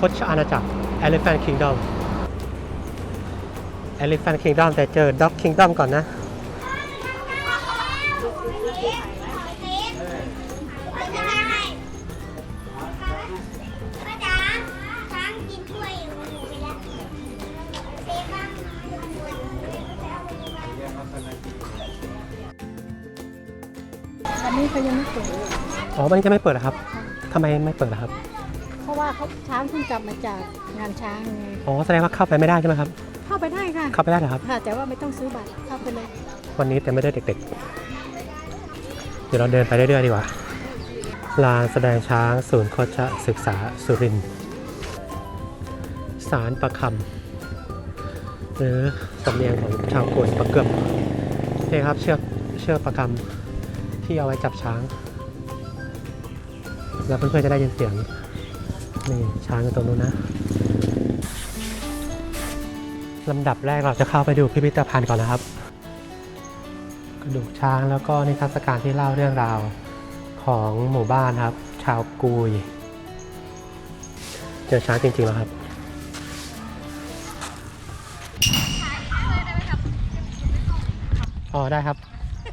คดอาณาจักร Elephant Kingdom Elephant Kingdom แต่เจอ Dog Kingdom ก่อนนะป้าจ๋าช้างกินถ้วยหนูไปแล้วเซฟบ้างอันนี้เขายังไม่เปิดอ๋อมันจะไม่เปิดเหรอครับทำไมไม่เปิดล่ะครับเพราะว่า เขาช้างเพิ่งกลับมาจากงานช้างไงอ๋อแสดงว่าเข้าไปไม่ได้ใช่ไหมครับ เข้าไปได้ค่ะ เข้าไปได้เหรอครับ ค่ะ แต่ว่าไม่ต้องซื้อบัตรเข้าไปเลย วันนี้แต่ไม่ได้เด็กๆ เดี๋ยวเราเดินไปเรื่อยๆดีกว่า ลานแสดงช้างศูนย์โคชศึกษาสุรินทร์สารประคำหรือสำเนียงของชาวกวนประเกือบนี่ครับเชือกเชือกประคำที่เอาไว้จับช้าง แล้วเพื่อนๆจะได้ยินเสียง นี่ช้างอยู่ตรงนู้นนะลำดับแรกเราจะเข้าไปดูพิพิธภัณฑ์ก่อนนะครับกระดูกช้างแล้วก็นิทรรศการที่เล่าเรื่องราวของหมู่บ้านครับ ชาวกุย เจอช้างจริงๆแล้วครับ อ๋อได้ครับ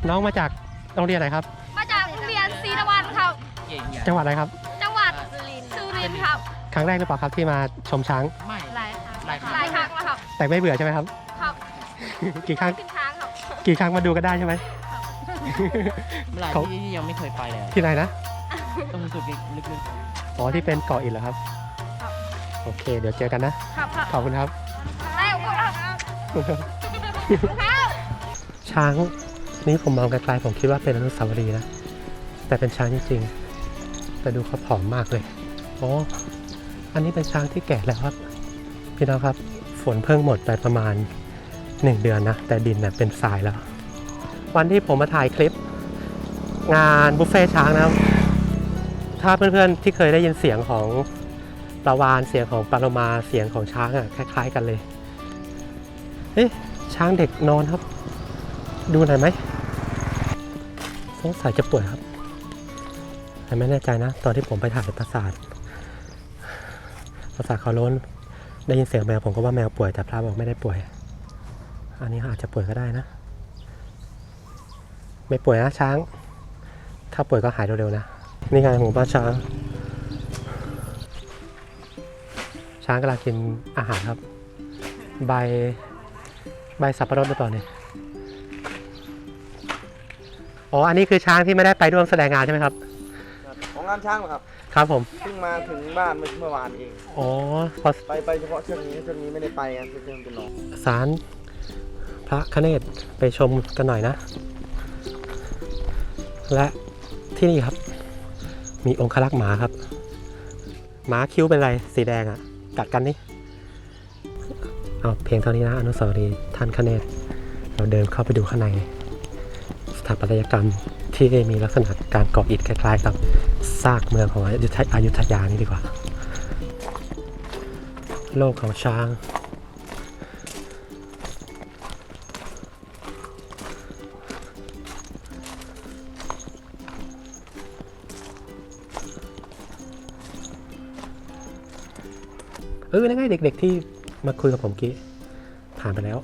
น้องมาจากโรงเรียนไหนครับ มาจากโรงเรียนศรีนวันครับ จังหวัดอะไรครับ ร์ครับครั้งแรกหรือเปล่าครับที่มาชมช้างหลายหลายครั้ง หลายครั้งแล้วครับแต่ไม่เบื่อใช่ไหมครับ ครับกี่ครั้ง ขึ้นช้างครับ กี่ครั้งมาดูก็ได้ใช่ไหม หลายเขา ที่ที่ยังไม่เคยไปเลยอะที่ไหนนะ ต้องรู้สึกลึกอ๋อที่เป็นเกาะอิฐเหรอครับ ครับ โอเค เดี๋ยวเจอกันนะ ครับครับขอบคุณครับ ได้ขอบคุณครับครับ ช้างนี่ผมมองไกลๆผมคิดว่าเป็นอนุสาวรีย์นะ แต่เป็นช้างจริงๆแต่ดูเขาผอมมากเลยอ๋อ อันนี้เป็นช้างที่แก่แล้วครับ พี่น้องครับ ฝนเพิ่งหมดไปประมาณ 1 เดือนนะ แต่ดินน่ะเป็นทรายแล้ว วันที่ผมมาถ่ายคลิป งานบุฟเฟ่ช้างนะครับ ถ้าเพื่อนๆที่เคยได้ยินเสียงของปลาวานเสียงของปลาโลมาเสียงของช้างอะคล้าย ๆ กันเลยเอ๊ะช้างเด็กนอนครับ ดูหน่อยไหมสงสัยจะป่วยครับ แต่ไม่แน่ใจนะ ตอนที่ผมไปถ่ายปราสาท ปราสาทเขาล้นได้ยินเสียงแมวผมก็ว่าแมวป่วยแต่พระบอกไม่ได้ป่วย อันนี้อาจจะป่วยก็ได้นะ ไม่ป่วยนะช้าง ถ้าป่วยก็หายเร็วๆนะ นี่ไงหมู่บ้านช้าง ช้างกำลังกินอาหารครับ ใบใบสับปะรดหรือเปล่าเนี่ยอ๋อ อันนี้คือช้างที่ไม่ได้ไปร่วมแสดงงานใช่ไหมครับ งงานช้างเหรอครับครับผมเพิ่งมาถึงบ้านเมื่อเมื่อวานเอง อ๋อพอไปไปเฉพาะเชือกนี้เชือกนี้ไม่ได้ไปไงเชือกนี้มันเป็นหนองสารพระคเนศไปชมกันหน่อยนะ และที่นี่ครับ มีองครักษ์หมาครับ หมาคิ้วเป็นไรสีแดงอะ่ะ กัดกันนี่เอาเพียงเท่านี้นะอนุสาวรีย์ท่านคเนศเราเดินเข้าไปดูข้างใน สถาปัตยกรรมที่มีลักษณะการก่ออิฐคล้ายๆกับซากเมืองของอยุธยอยุธยานี่ดีกว่า โลกของช้าง เออนั่นไงเด็กๆที่มาคุยกับผมกี้ผ่านไปแล้ว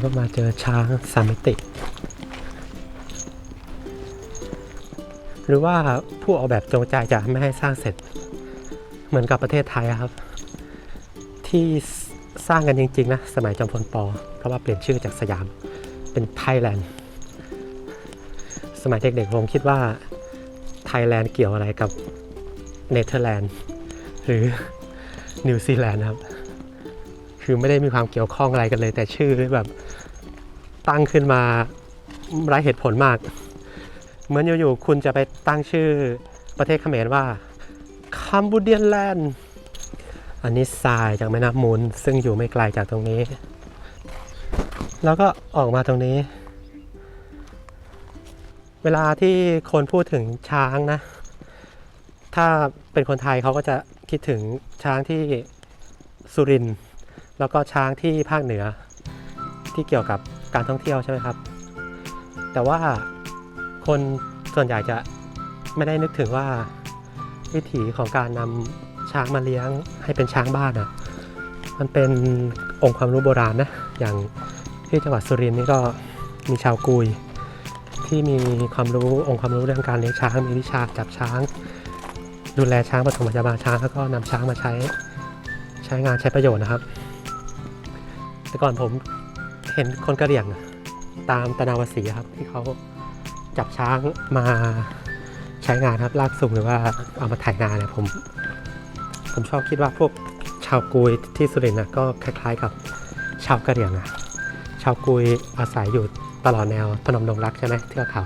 แล้วก็มาเจอช้างสามมิติ หรือว่าผู้ออกแบบจงใจจะไม่ให้สร้างเสร็จ เหมือนกับประเทศไทยครับ ที่สร้างกันจริง ๆ นะ สมัยจอมพลปอ เพราะว่าเปลี่ยนชื่อจากสยามเป็นไทยแลนด์ สมัยเด็กๆผมคิดว่าไทยแลนด์เกี่ยวอะไรกับเนเธอร์แลนด์ หรือนิวซีแลนด์ครับ คือไม่ได้มีความเกี่ยวข้องอะไรกันเลยแต่ชื่อแบบ ตั้งขึ้นมาไร้เหตุผลมาก เหมือนอยู่ๆคุณจะไปตั้งชื่อประเทศเขมรว่าคัมบูเดียนแลนด์อันนี้ทรายจากแม่น้ำมูล ซึ่งอยู่ไม่ไกลจากตรงนี้ แล้วก็ออกมาตรงนี้ เวลาที่คนพูดถึงช้างนะ ถ้าเป็นคนไทยเขาก็จะคิดถึงช้างที่สุรินทร์แล้วก็ช้างที่ภาคเหนือที่เกี่ยวกับ การท่องเที่ยวใช่ไหมครับ แต่ว่าคนส่วนใหญ่จะไม่ได้นึกถึงว่าวิถีของการนำช้างมาเลี้ยงให้เป็นช้างบ้านอะมันเป็นองค์ความรู้โบราณนะ อย่างที่จังหวัดสุรินทร์นี่ก็มีชาวกุย ที่มีความรู้องค์ความรู้เรื่องการเลี้ยงช้าง มีวิชาจับช้าง ดูแลช้างปฐมพยาบาลช้างแล้วก็นำช้างมาใช้ใช้งานใช้ประโยชน์นะครับ แต่ก่อนผม เห็นคนกระเหรี่ยงตามตะนาวสีครับ ที่เขาจับช้างมาใช้งานครับลากสูงหรือว่าเอามาถนาเนี่ยผม ผมชอบคิดว่าพวกชาวกุยที่สุรินทร์นะก็คล้ายๆกับชาวกะเหรี่ยงนะชาวกุยอาศัยอยู่ตลอดแนวพนมดงรักใช่ไหมเทือกเขา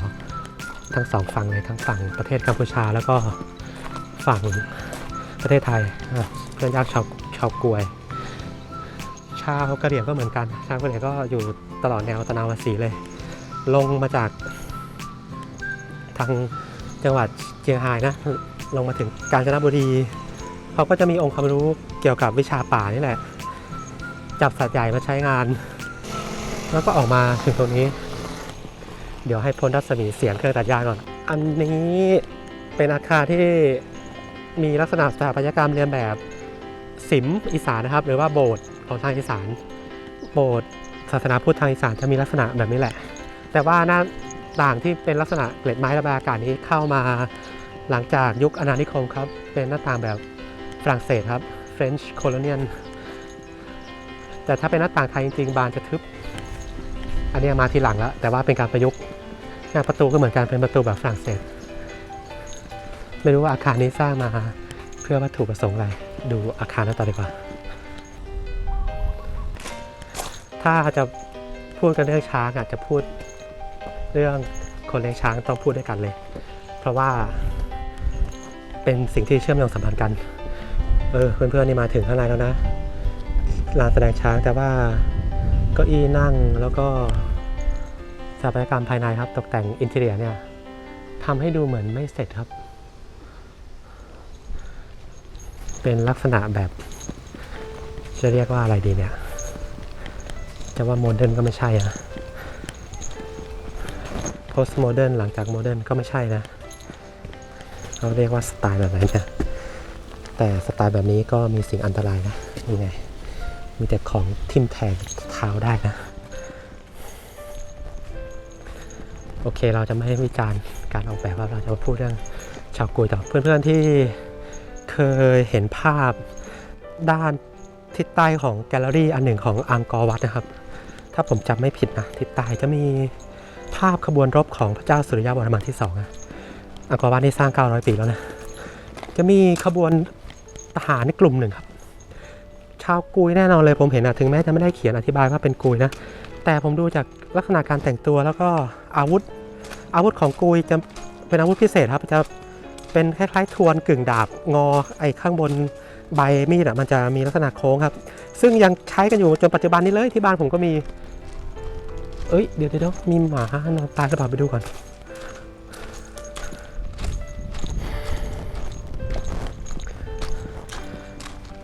ทั้งสองฝั่งเลยทั้งฝั่งประเทศกัมพูชาแล้วก็ฝั่งประเทศไทยเพื่อนญาติชาวชาวกวย ชาวกะเหรี่ยงก็เหมือนกัน ชาวกะเหรี่ยงก็อยู่ตลอดแนวตะนาวสีเลย ลงมาจากทางจังหวัดเชียงรายนะ ลงมาถึงกาญจนบุรีเขาก็จะมีองค์ความรู้เกี่ยวกับวิชาป่านี่แหละ จับสัตว์ใหญ่มาใช้งาน แล้วก็ออกมาถึงตรงนี้ เดี๋ยวให้พ้นรัศมีเสียงเครื่องตัดหญ้าก่อน อันนี้เป็นอาคารที่มีลักษณะสถาปัตยกรรมเรียนแบบสิมอีสานนะครับ หรือว่าโบสถ์ ของทางอีสาน โบสถ์ศาสนาพุทธทางอีสานจะมีลักษณะแบบนี้แหละ แต่ว่าหน้าต่างที่เป็นลักษณะเกล็ดไม้ระบายอากาศนี้เข้ามาหลังจากยุคอาณานิคมครับ เป็นหน้าต่างแบบฝรั่งเศสครับ French Colonial แต่ถ้าเป็นหน้าต่างไทยจริงๆ บานจะทึบ อันนี้มาทีหลังแล้ว แต่ว่าเป็นการประยุกต์หน้าประตูก็เหมือนกันเป็นประตูแบบฝรั่งเศส ไม่รู้ว่าอาคารนี้สร้างมาเพื่อวัตถุประสงค์อะไร ดูอาคารนั้นต่อดีกว่า ถ้าจะพูดกันเรื่องช้างอาจจะพูดเรื่องคนเลี้ยงช้างต้องพูดด้วยกันเลย เพราะว่าเป็นสิ่งที่เชื่อมโยงสัมพันธ์กัน เออเพื่อนๆนี่มาถึงข้างในแล้วนะลานแสดงช้างแต่ว่าเก้าอี้นั่งแล้วก็สถาปัตยกรรมภายในครับ ตกแต่งอินเท i รียเนี่ยทำให้ดูเหมือนไม่เสร็จครับ เป็นลักษณะแบบ จะเรียกว่าอะไรดีเนี่ย จะว่าโมเดิร์นก็ไม่ใช่อะ post modern หลังจากโมเดิร์นก็ไม่ใช่นะเขาเรียกว่าสไตล์แบบไหนเนี่ยแต่สไตล์แบบนี้ก็มีสิ่งอันตรายนะนี่ไง มีแต่ของทิ่มแทงเท้าได้นะ โอเคเราจะไม่วิจารณ์การออกแบบว่าเราจะมาพูดเรื่องชาวกุยต่อเพื่อนๆที่เคยเห็นภาพด้านทิศใต้ของแกลเลอรี่อันหนึ่งของอังกอร์วัดนะครับ ถ้าผมจำไม่ผิดนะทิศใต้จะมีภาพขบวนรบของพระเจ้าสุริยะวรมันที่สองอะอังกอร์วัดนี่สร้าง 900 ปีแล้วนะ จะมีขบวนทหารในกลุ่มหนึ่งครับ ชาวกุยแน่นอนเลยผมเห็นนะถึงแม้จะไม่ได้เขียนอธิบายว่าเป็นกุยนะ แต่ผมดูจากลักษณะการแต่งตัวแล้วก็อาวุธ อาวุธของกุยจะเป็นอาวุธพิเศษครับจะเป็นคล้ายๆทวนกึ่งดาบงอไอ้ข้างบนใบมีดอะมันจะมีลักษณะโค้งครับ ซึ่งยังใช้กันอยู่จนปัจจุบันนี้เลยที่บ้านผมก็มี เอ้ย เดี๋ยวเดี๋ยวมีหมานอนตายหรือเปล่าไปดูก่อน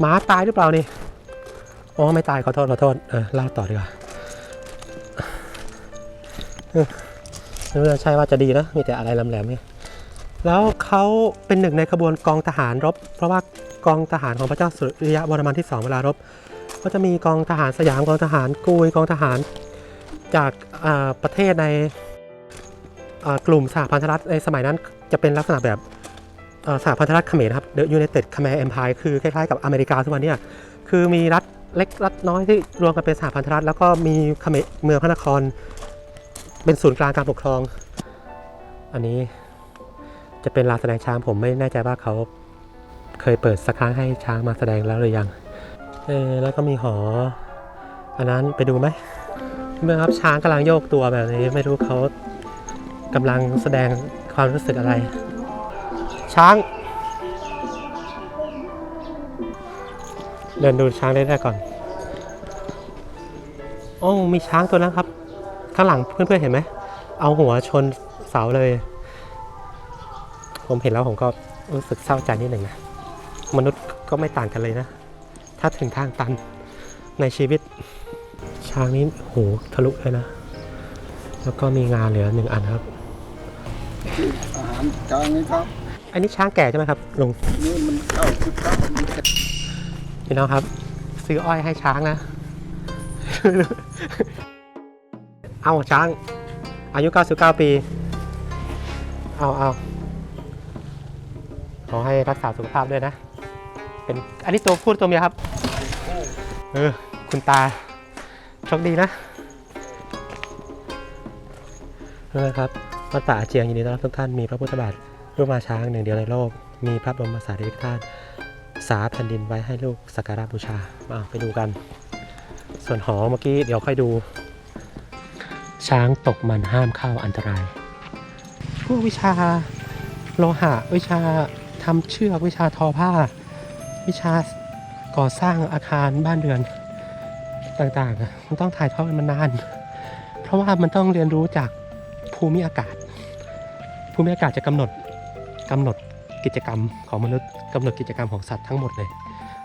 หมาตายหรือเปล่านี่ อ๋อ ไม่ตายขอโทษขอโทษ เออล่าต่อดีกว่าเออไม่ใช่ว่าจะดีนะ มีแต่อะไรแหลมๆเนี่ยแล้วเขาเป็นหนึ่งในขบวนกองทหารรบ เพราะว่ากองทหารของพระเจ้าสุริยะวรมันที่สองเวลารบ ก็จะมีกองทหารสยามกองทหารกุยกองทหาร จากาประเทศในกลุ่มสหพันธรัฐในสมัยนั้นจะเป็นลักษณะแบบสหพันธรัฐเขมรครับ The United Khmer Empire คือคล้ายๆกับอเมริกาทุกวันนี้คือมีรัฐเล็กรัฐน้อยที่รวมกันเป็นสหพันธรัฐ แล้วก็มีเขมรเมืองพระนคร เป็นศูนย์กลางการปกครอง อันนี้จะเป็นลานแสดงช้างผมไม่แน่ใจว่าเขาเคยเปิดสักครั้งให้ช้างมาแสดงแล้วหรือยังเออแล้วก็มีหอ อันนั้นไปดูไหม เมื่อครับช้างกำลังโยกตัวแบบนี้ไม่รู้เขากำลังแสดงความรู้สึกอะไร ช้าง เดินดูช้างได้ได้ก่อน โอ้มีช้างตัวนั้นครับ ข้างหลังเพื่อนๆเห็นไหม เอาหัวชนเสาเลย ผมเห็นแล้วผมก็รู้สึกเศร้าใจนิดหนึ่งนะ มนุษย์ก็ไม่ต่างกันเลยนะ ถ้าถึงทางตันในชีวิต ช้างนี้โหทะลุเลยนะ แล้วก็มีงาเหลือหนึ่งอันครับ อาหารกลางนี้ครับ อันนี้ช้างแก่ใช่ไหมครับลุงนี่มันเก้าสิบครับมันเจ็ดพี่น้องครับ ซื้ออ้อยให้ช้างนะ เอาช้าง อายุ 99 ปี เอาเอาขอให้รักษาสุขภาพด้วยนะ เป็นอันนี้ตัวพูดตัวเมียครับ เออ คุณตา โชคดีนะเออครับวัดป่าอเจียงยินดีต้อนรับทุกท่านมีพระพุทธบาทรูปมาช้างหนึ่งเดียวในโลก มีพระบรมสารีริกธาตุสาแผ่นดินไว้ให้ลูกสักการะบูชามาไปดูกัน ส่วนหอเมื่อกี้เดี๋ยวค่อยดู ช้างตกมันห้ามเข้าอันตราย พวกวิชาโลหะวิชาทำเชือกวิชาทอผ้า วิชาก่อสร้างอาคารบ้านเรือน ต่างๆอะมันต้องถ่ายทอดกันมานาน เพราะว่ามันต้องเรียนรู้จากภูมิอากาศ ภูมิอากาศจะกำหนดกำหนดกิจกรรมของมนุษย์กำหนดกิจกรรมของสัตว์ทั้งหมดเลย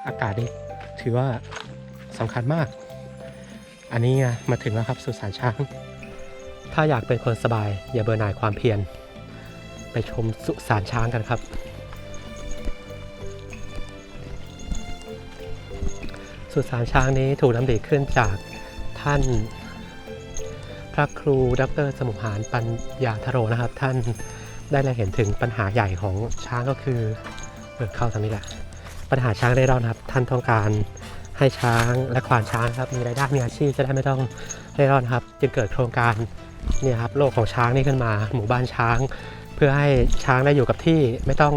อากาศนี่ถือว่าสำคัญมาก อันนี้มาถึงแล้วครับสุสานช้าง ถ้าอยากเป็นคนสบาย อย่าเบื่อหน่ายความเพียรไปชมสุสานช้างกันครับ สุสานช้างนี้ถูกดำริขึ้นจากท่าน พระครูดรสมุหานปัญญาธโรนะครับ ท่านได้เลยเห็นถึงปัญหาใหญ่ของช้างก็คือเออเข้าทางนี้แหละปัญหาช้างเร่ร่อนครับ ท่านต้องการให้ช้างและควานช้างครับมีรายได้มีอาชีพจะได้ไม่ต้องเร่ร่อนครับ จึงเกิดโครงการเนี่ยครับโลกของช้างนี่ขึ้นมา หมู่บ้านช้าง เพื่อให้ช้างได้อยู่กับที่ไม่ต้อง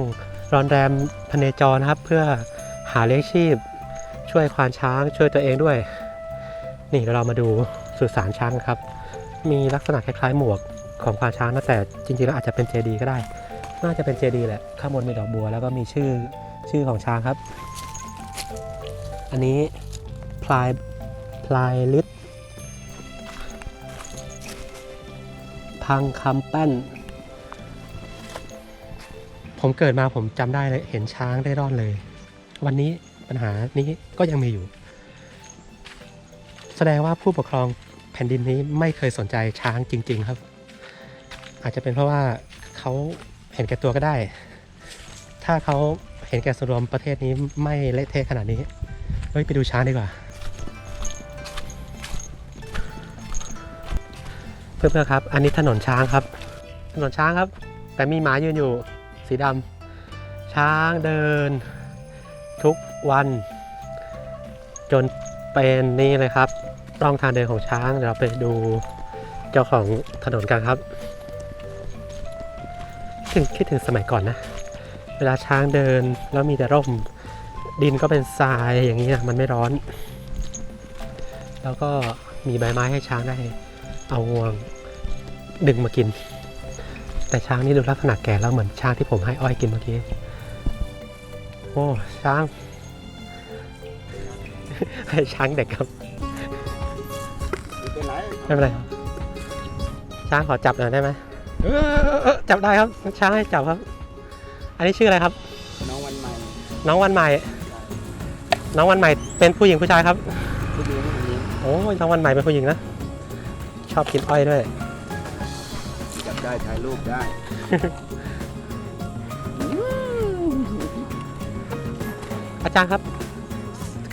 รอนแรมพเนจรนะครับ เพื่อหาเลี้ยงชีพ ช่วยควานช้างช่วยตัวเองด้วย นี่เดี๋ยวเรามาดูสุสานช้างครับ มีลักษณะคล้ายๆ หมวกของควานช้างนะแต่จริงๆแล้วอาจจะเป็นเจดีก็ได้ น่าจะเป็นเจดีแหละข้างบนมีดอกบัว แล้วก็มีชื่อชื่อของช้างครับ อันนี้พลายพลายลิศพังคำแป้น ผมเกิดมาผมจำได้เลยเห็นช้างได้ร่อนเลย วันนี้ ปัญหานี้ก็ยังมีอยู่ แสดงว่าผู้ปกครองแผ่นดินนี้ไม่เคยสนใจช้างจริง ๆ ครับ อาจจะเป็นเพราะว่าเขาเห็นแก่ตัวก็ได้ ถ้าเขาเห็นแก่ส่วนรวมประเทศนี้ไม่เละเทะขนาดนี้เฮ้ยไปดูช้างดีกว่า เพื่อนๆครับ อันนี้ถนนช้างครับ ถนนช้างครับ แต่มีหมายืนอยู่สีดำช้างเดิน วัน จนเป็นนี่เลยครับร่องทางเดินของช้างเดี๋ยวเราไปดูเจ้าของถนนกันครับคิดถึงคิดถึงสมัยก่อนนะ เวลาช้างเดินแล้วมีแต่ร่ม ดินก็เป็นทรายอย่างนี้นะมันไม่ร้อน แล้วก็มีใบไม้ให้ช้างได้ เอางวงดึงมากิน แต่ช้างนี่ดูลักษณะแก่แล้วเหมือนช้างที่ผมให้อ้อยกินเมื่อกี้ โอ้ช้าง ให้ช้างเด็กครับเป็นไรไม่เป็นไรครับช้างขอจับหน่อยได้ไหมเออเออเออจับได้ครับช้างให้จับครับ อันนี้ชื่ออะไรครับ น้องวันใหม่น้องวันใหม่ น้องวันใหม่เป็นผู้หญิงผู้ชายครับ ผู้หญิงผู้หญิงโอ้ยน้องวันใหม่เป็นผู้หญิงนะ ชอบกินอ้อยด้วย จับได้ถ่ายรูปได้อาจารย์ครับ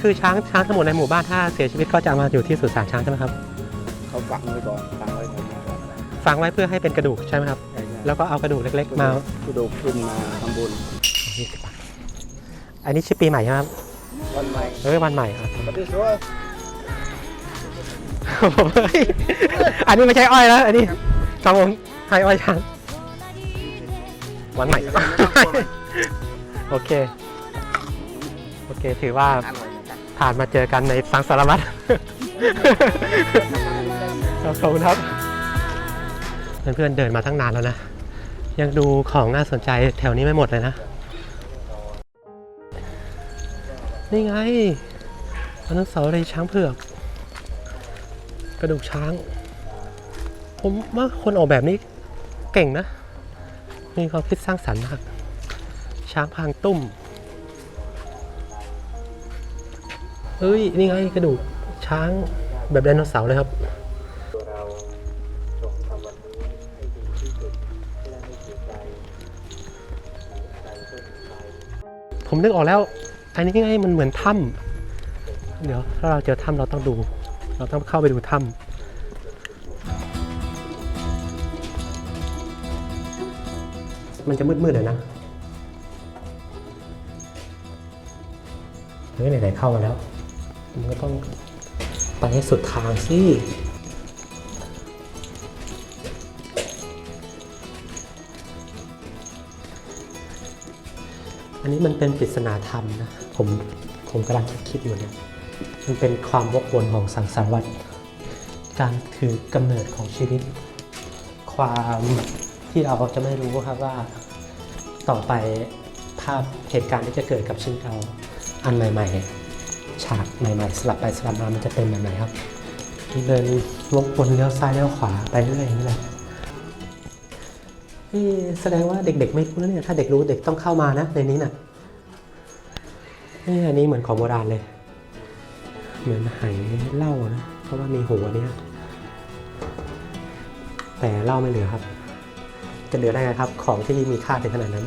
คือช้างช้างทั้งหมดในหมู่บ้านถ้าเสียชีวิตก็จะมาอยู่ที่สุสานช้างใช่ไหมครับเขาฝังไว้ก่อนฝังไว้ก่อนฝังไว้เพื่อให้เป็นกระดูกใช่ไหมครับ แล้วก็เอากระดูกเล็ก ๆ มาผู้โดกขึ้นมาทำบุญอันนี้ชื่อปีใหม่ใช่ไหมครับ วันใหม่เอ้ยวันใหม่อะปฏิสวยเฮ้ยอันนี้ไม่ใช่อ้อยแล้วอันนี้ครับผมให้อ้อยช้างวันใหม่ โอเค โอเค ถือว่า ผ่านมาเจอกันในสังสารวัตรขอบคุณครับ เพื่อนๆเดินมาตั้งนานแล้วนะ ยังดูของน่าสนใจแถวนี้ไม่หมดเลยนะ นี่ไงอนุสาวรีย์ช้างเผือก กระดูกช้าง ผมว่าคนออกแบบนี้เก่งนะ มีความคิดสร้างสรรค์มาก ช้างพรางตุ้ม เอ้ย นี่ไงกระดูกช้างแบบไดโนเสาร์เลยครับผมนึกออกแล้ว อันนี้ไงมันเหมือนถ้ำเดี๋ยว ถ้าเราเจอถ้ำเราต้องดู เราต้องเข้าไปดูถ้ำมันจะมืดๆเลยนะ เฮ้ยไหนๆเข้ามาแล้ว มันก็ต้องไปให้สุดทางสิอันนี้มันเป็นปริศนาธรรมนะ ผมผมกำลังคิดอยู่เนี่ย มันเป็นความวกวนของสังสารวัฏการถือกำเนิดของชีวิต ความที่เราจะไม่รู้ครับว่าต่อไปภาพเหตุการณ์ที่จะเกิดกับชีวิตเราอันใหม่ ๆ ฉากใหม่ๆ สลับไปสลับมามันจะเป็นแบบไหนครับเดินวกวนเลี้ยวซ้ายเลี้ยวขวาไปเรื่อยอย่างนี้แหละแสดงว่าเด็กๆไม่รู้นะเนี่ยถ้าเด็กรู้เด็กต้องเข้ามานะในนี้น่ะนี่อันนี้เหมือนของโบราณเลย เหมือนไหเหล้านะเพราะว่ามีหัวเนี้ยแต่เหล้าไม่เหลือครับ จะเหลือได้ไงครับ ของที่มีค่าถึงขนาดนั้น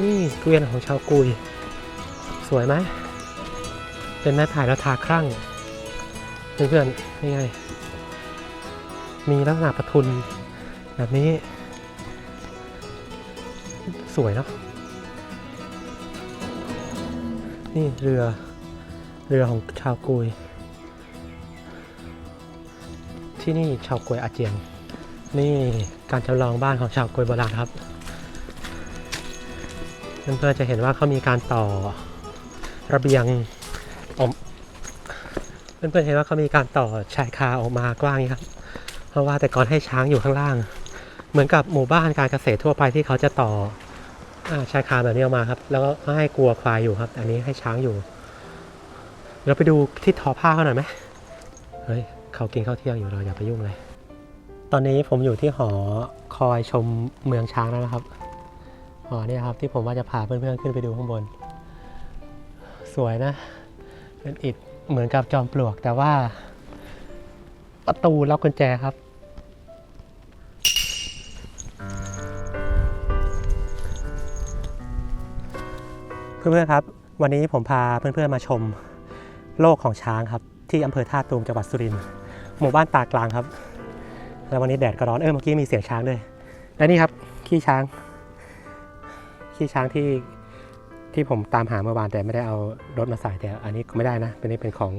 นี่เกวียนของชาวกุย สวยไหม เป็นไม้ไผ่แล้วทาครั่ง เพื่อนๆนี่ไง มีลักษณะประทุน แบบนี้ สวยเนาะนี่เรือ เรือของชาวกุย ที่นี่ชาวกุยอาเจียง นี่การจำลองบ้านของชาวกุยโบราณครับ เพื่อนๆจะเห็นว่าเขามีการต่อระเบียงออกเพื่อนๆเห็นว่าเขามีการต่อชายคาออกมากว้างนี้ครับ เพราะว่าแต่ก่อนให้ช้างอยู่ข้างล่าง เหมือนกับหมู่บ้านการเกษตรทั่วไปที่เขาจะต่ออชายคาแบบนี้ออกมาครับ แล้วก็ให้กลัวควายอยู่ครับ อันนี้ให้ช้างอยู่ เราไปดูที่ทอผ้าเขาหน่อยไหมเฮ้ยเขากินข้าวเที่ยงอยู่เราอย่าไปยุ่งเลย ตอนนี้ผมอยู่ที่หอคอยชมเมืองช้างแล้วนะครับ หอเนี่ยครับที่ผมว่าจะพาเพื่อนๆขึ้นไปดูข้างบน สวยนะ เป็นอิฐเหมือนกับจอมปลวก แต่ว่า ประตูล็อกกุญแจครับ เพื่อนๆครับ วันนี้ผมพาเพื่อนๆมาชม โลกของช้างครับ ที่อำเภอท่าตูมจังหวัดสุรินทร์หมู่บ้านตากลางครับ แล้ววันนี้แดดก็ร้อนเออเมื่อกี้มีเสียงช้างด้วยและนี่ครับขี้ช้าง ขี้ช้างที่ที่ผมตามหาเมื่อวานแต่ไม่ได้เอารถมาใส่แต่อันนี้ไม่ได้นะเป็นนี่เป็นของ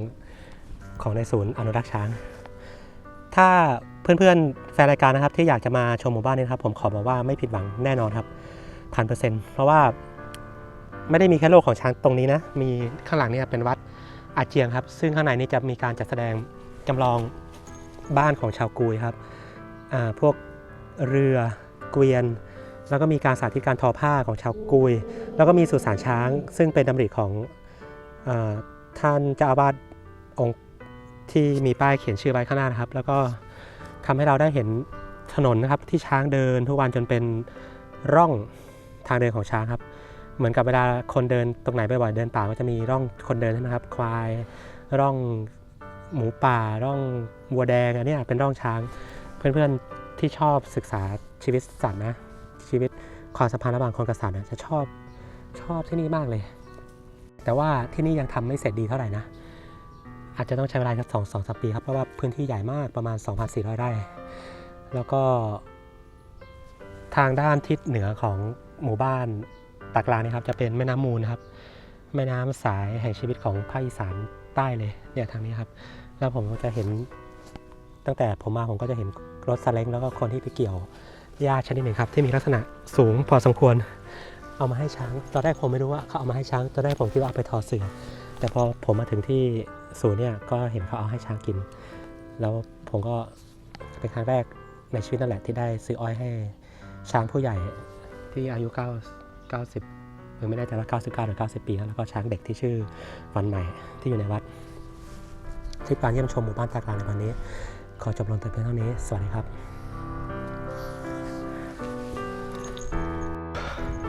ของในศูนย์อนุรักษ์ช้าง ถ้าเพื่อนๆแฟนรายการนะครับ ที่อยากจะมาชมหมู่บ้านนี้นะครับผมขอบอกว่าไม่ผิดหวังแน่นอนครับพันเปอร์เซ็นต์เพราะว่าไม่ได้มีแค่โลกของช้างตรงนี้นะ มีข้างหลังนี่เป็นวัดอาเจียงครับ ซึ่งข้างในนี้จะมีการจัดแสดงจำลองบ้านของชาวกุยครับพวกเรือเกวียน แล้วก็มีการสาธิตการทอผ้าของชาวกุย แล้วก็มีสุสานช้าง ซึ่งเป็นดำริของอท่านเจ้าอาวาสองค์ที่มีป้ายเขียนชื่อไว้ข้างหน้านะครับ แล้วก็ทำให้เราได้เห็นถนนนะครับที่ช้างเดินทุกวันจนเป็นร่องทางเดินของช้างครับ เหมือนกับเวลาคนเดินตรงไหนบ่อยๆเดินป่าก็จะมีร่องคนเดินใช่ไหมครับควายร่องหมูป่าร่องวัวแดงอันนี้เป็นร่องช้าง เพื่อนๆที่ชอบศึกษาชีวิตสัตว์นะ ชีวิตความสัมพันธ์ระหว่างคนกับสัตว์นจะชอบชอบที่นี่มากเลย แต่ว่าที่นี่ยังทำไม่เสร็จดีเท่าไหร่นะ อาจจะต้องใช้เวลาสักสองสองสามปีครับ เพราะว่าพื้นที่ใหญ่มากประมาณ 2,400 ไร่ แล้วก็ ทางด้านทิศเหนือของหมู่บ้านตากลางนี่ครับจะเป็นแม่น้ำมูลนะครับ แม่น้ำสายแห่งชีวิตของภาคอีสานใต้เลยเนี่ยทางนี้ครับ แล้วผมก็จะเห็นตั้งแต่ผมมาผมก็จะเห็นรถซาเล้งแล้วก็คนที่ไปเกี่ยว หญ้าชนิดหนึ่งครับที่มีลักษณะสูงพอสมควร เอามาให้ช้างตอนแรกผมไม่รู้ว่าเขาเอามาให้ช้างตอนแรกผมคิดว่าเอาไปทอเสือแต่พอผมมาถึงที่ศูนย์เนี่ยก็เห็นเขาเอาให้ช้างกิน แล้วผมก็เป็นครั้งแรกในชีวิตนั่นแหละที่ได้ซื้ออ้อยให้ช้างผู้ใหญ่ที่อายุ9 90หรือไม่แน่ใจว่า99หรือ90 ปีแล้วแล้วก็ช้างเด็กที่ชื่อวันใหม่ที่อยู่ในวัดทริปการเยี่ยมชมหมู่บ้านตากลางในวันนี้ ขอจบลงแต่เพียงเท่านี้ สวัสดีครับ